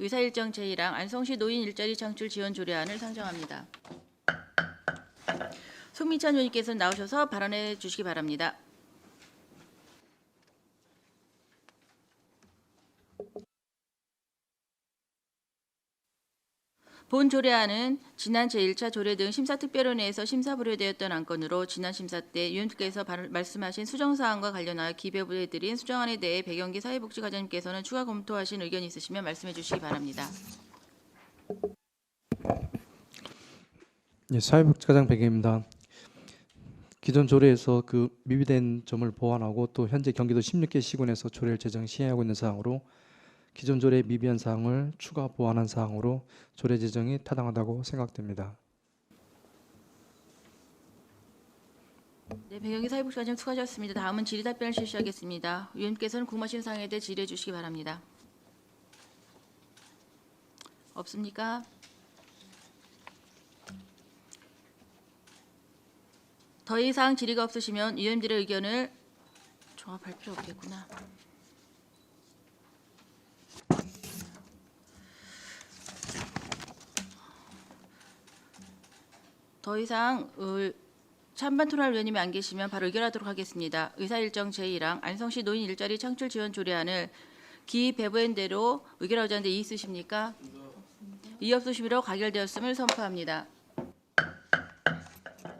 의사일정 제1항 안성시 노인 일자리 창출 지원 조례안을 상정합니다. 송민찬 의원님께서 나오셔서 발언해 주시기 바랍니다. 본 조례안은 지난 제1차 조례 등 심사특별위원회에서 심사 불효되었던 안건으로 지난 심사 때 위원님께서 발- 말씀하신 수정사항과 관련하여 기재부에 드린 수정안에 대해 배경기 사회복지과장님께서는 추가 검토하신 의견이 있으시면 말씀해 주시기 바랍니다. 예, 사회복지과장 백입니다. 기존 조례에서 그 미비된 점을 보완하고 또 현재 경기도 16개 시군에서 조례를 제정 시행하고 있는 사항으로 기존 조례의 미비한 사항을 추가 보완한 사항으로 조례 제정이 타당하다고 생각됩니다. 네, 배경기 사회복지과장님 수고하셨습니다. 다음은 질의 답변을 실시하겠습니다. 위원님께서는 궁금하신 사항에 대해 질의해 주시기 바랍니다. 없습니까? 더 이상 질의가 없으시면 위원님들의 의견을 종합할 필요 없겠구나. 더 이상 어, 찬반 토론할 위원님이 안 계시면 바로 의결하도록 하겠습니다. 의사 일정 제1항 안성시 노인 일자리 창출 지원 조례안을 기 배부한 대로 의결하고자 하는데 이의 있으십니까? 이의 없으시므로 가결되었음을 선포합니다.